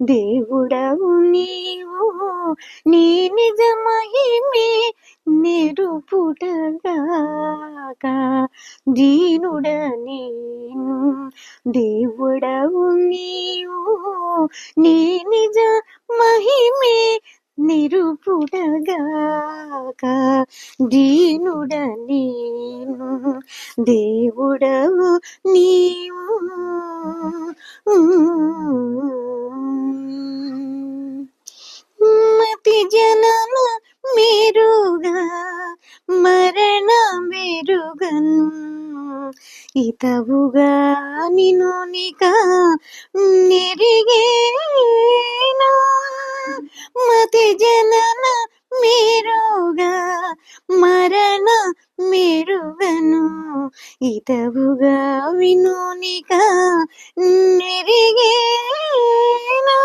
దేవుడవు నీవు నీ నిజ మహిమే నిరుపుటగాక దీనుడ నేను దేవుడవు నీవు నీ నిజ మహిమే నిరుపుటగాక దీనుడ నేను దేవుడవు నీవు మరణ మెరుగను ఇతవుగా నిను నిక నెరిగేనా? మతి జనన మెరుగా మరణ మెరుగను. ఇతవుగా వినునిక నెరిగేనా?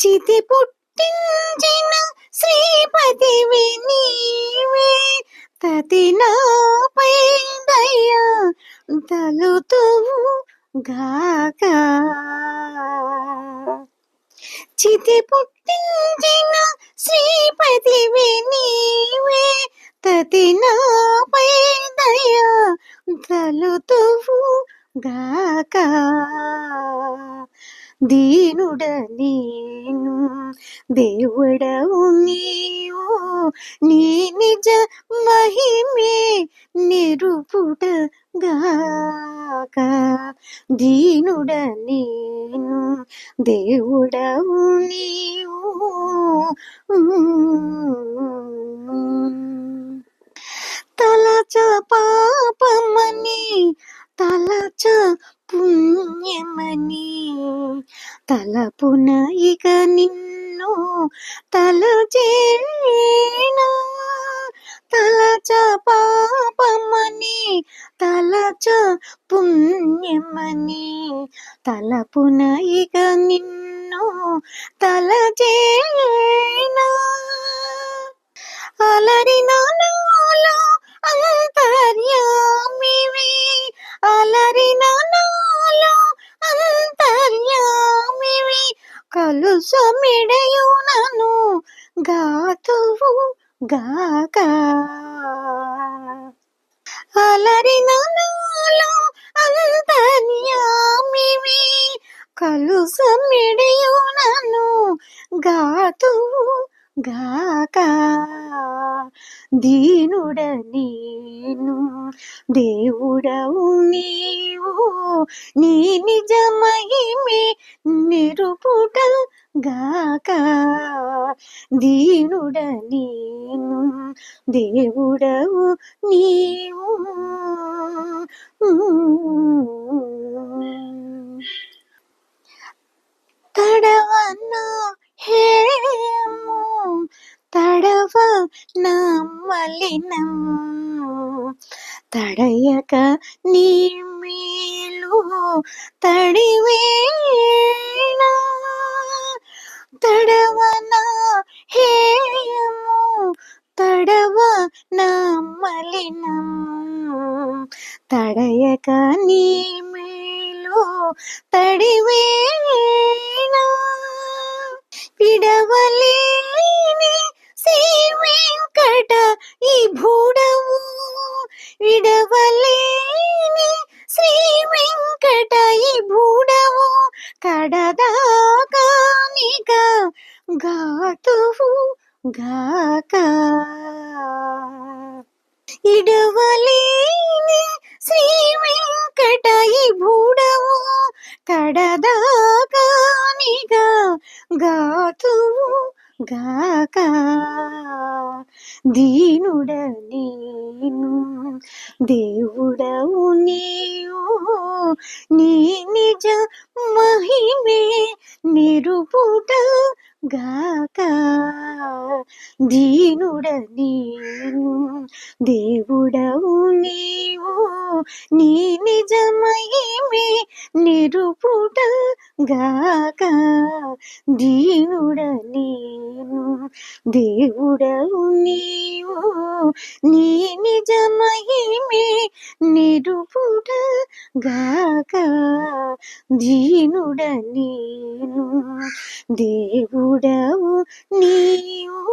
చితి పుట్టించిన శ్రీపతివి నీవే తతి నాపై దయ తలుతువు గాక. చితి పుట్టించిన శ్రీపతివి నీవే తతి నాపై దయ తలుతువు గాక. దీనుడ నేను దేవుడవు నీ నీ నిజ మహిమే నిరుపుట గాక దీనుడ నేను దేవుడవు నీవు. తలచ పాపమని తలచ పుణ్యమని తలపున ఇక నిన్ను తలచేనా తలచ పాపమని తలచ పుణ్యమని తలపున ఇక నిన్ను తలచేనా అలరి నాలో అంతర్యామ గాతువు గాక. అలరిన నాలో అంతర్యామివి కలుసమిడయునను గాతువు. గాక దీనుడ నేను దేవుడవు నీవు. నీ నిజమహిమే నిరుపుట గాక దీనుడ నేను దేవుడవు నీవు. తడవన్న హేము తడవ నా మలినం తడయక నీ మేలు తడివేళ తడవన హేయము తడవ నా మలినం తడయక నీ మేలు తడివేళ విడవలేని శ్రీ వెంకట ఈ భూడవు విడవలేని శ్రీ వెంకట ఈ భూడవు కడదాకానిక గాతువు గాక ఇడవలేని శ్రీ వెంకట ఈ భూడవు గాక దీనుడ నేను దేవుడవు నీవు. నీ నిజ మహిమే నిరుపుట గాక దీనుడ నేను దేవుడవు నీవు. నీ నిజ మహిమే నిరుపుట గాక దీనుడ నేను దేవుడవు నీవు నీ నిజమహిమే నిరుపుట గాక దీనుడ నేను దేవుడవు నీవు.